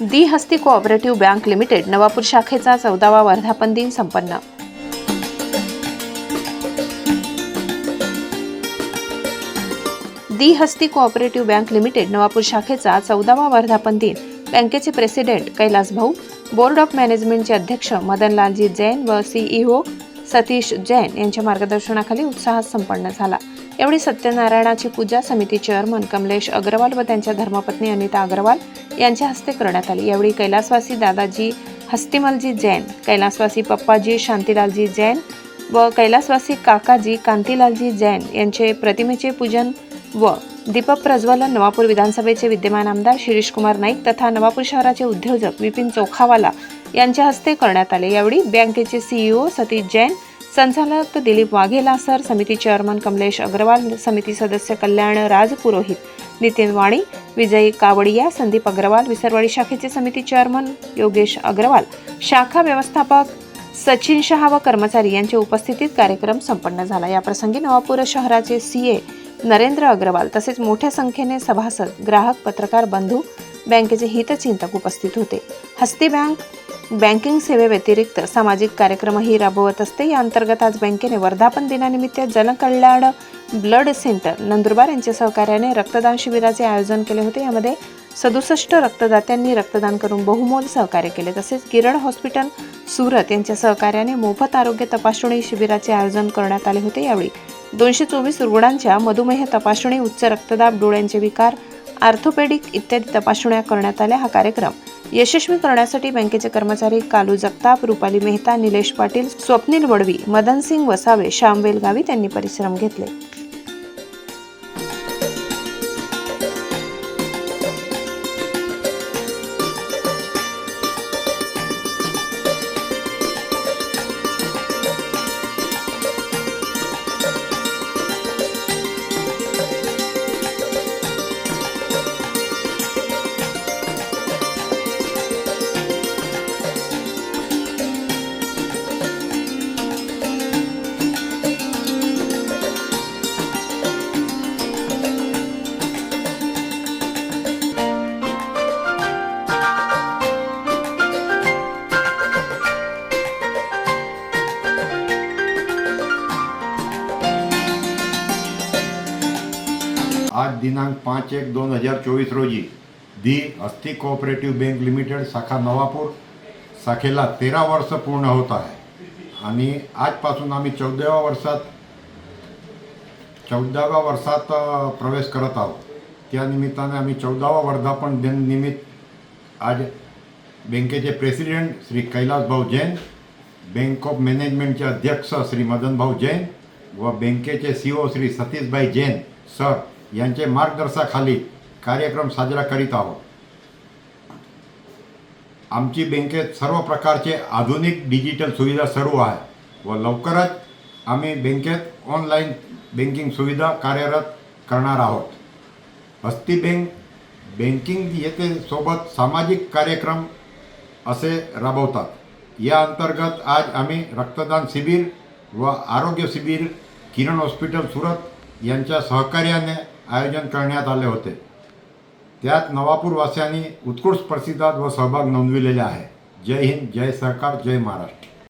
The Hasti cooperative bank limited Navapur शाखेचा चौदावा वर्धापन दिन संपन्न. The Hasti cooperative bank limited Navapur शाखेचा चौदावा वर्धापन दिन. बँकेचे प्रेसिडेंट कैलास भाऊ बोर्ड ऑफ मॅनेजमेंटचे अध्यक्ष मदनलालजी जैन व सीईओ सतीश जैन यांच्या मार्गदर्शनाखाली उत्साहात संपन्न झाला. यावेळी सत्यनारायणाची पूजा समिती चेअरमन कमलेश अग्रवाल व त्यांच्या धर्मपत्नी अनिता अग्रवाल यांच्या हस्ते करण्यात आली. यावेळी कैलासवासी दादाजी हस्तिमलजी जैन कैलासवासी पप्पाजी शांतीलालजी जैन व कैलासवासी काकाजी कांतीलालजी जैन यांचे प्रतिमेचे पूजन व दीपक प्रज्वलन नवापूर विधानसभेचे विद्यमान आमदार शिरीष कुमार नाईक तथा नवापूर शहराचे उद्योजक विपिन चोखावाला यांच्या हस्ते करण्यात आले. यावेळी बँकेचे सीईओ सतीश जैन संचालक दिलीप वाघेला सर समिती चेअरमन कमलेश अग्रवाल समिती सदस्य कल्याण राजपुरोहित नितीन वाणी विजयी कावडिया संदीप अग्रवाल विसरवाडी शाखेचे समिती चेअरमन योगेश अग्रवाल शाखा व्यवस्थापक सचिन शहा व कर्मचारी यांच्या उपस्थितीत कार्यक्रम संपन्न झाला. याप्रसंगी नवापूर शहराचे सीए नरेंद्र अग्रवाल तसेच मोठ्या संख्येने सभासद ग्राहक पत्रकार बंधू बँकेचे हितचिंतक उपस्थित होते. हस्ती बँक बँकिंग सेवेव्यतिरिक्त सामाजिक कार्यक्रमही राबवत असते. या अंतर्गत आज बँकेने वर्धापन दिनानिमित्त जनकल्याण ब्लड सेंटर नंदुरबार यांच्या सहकार्याने रक्तदान शिबिराचे आयोजन केले होते. यामध्ये सदुसष्ट रक्तदात्यांनी रक्तदान करून बहुमोल सहकार्य केले. तसेच किरण हॉस्पिटल सुरत यांच्या सहकार्याने मोफत आरोग्य तपासणी शिबिराचे आयोजन करण्यात आले होते. यावेळी दोनशे चोवीस रुग्णांच्या मधुमेह तपासणी उच्च रक्तदाब डोळ्यांचे विकार आर्थोपेडिक इत्यादी तपासण्या करण्यात आल्या. हा कार्यक्रम यशस्वी करण्यासाठी बँकेचे कर्मचारी कालू जगताप रुपाली मेहता निलेश पाटील स्वप्नील वडवी मदन सिंग वसावे श्यामवेल गावित यांनी परिश्रम घेतले. आज दिनांक पाच एक दोन हजार चोवीस रोजी the Hasti cooperative bank limited शाखा नवापूर शाखेला तेरा वर्ष पूर्ण होत आहे. आणि आजपासून आम्ही चौदाव्या वर्षात चौदाव्या वर्षात प्रवेश करत आहोत. त्या निमित्ताने आम्ही चौदावा वर्धापन दिन निमित्त आज बँकेचे प्रेसिडेंट श्री कैलास भाऊ जैन बँक ऑफ मॅनेजमेंटचे अध्यक्ष श्री मदनभाऊ जैन व बँकेचे C O Shri Satishbhai Jain sir यांचे मार्गदर्शनाखाली कार्यक्रम साजरा करीत आहोत. आमची बँकेत सर्व प्रकारचे आधुनिक डिजिटल सुविधा सर्व आहे व लवकरच आम्ही बँकेत ऑनलाईन बँकिंग सुविधा कार्यरत करणार आहोत. हस्ती बँक बँकिंग येथे सोबत सामाजिक कार्यक्रम असे राबवतात. या अंतर्गत आज आम्ही रक्तदान शिबिर व आरोग्य शिबिर किरण हॉस्पिटल सुरत यांच्या सहकार्याने आयोजन करण्यात आले होते. त्यात नवापूरवासियांनी उत्कृष्ट प्रतिसाद व सहभाग नोंदविलेले आहे. जय हिंद जय सरकार जय महाराष्ट्र.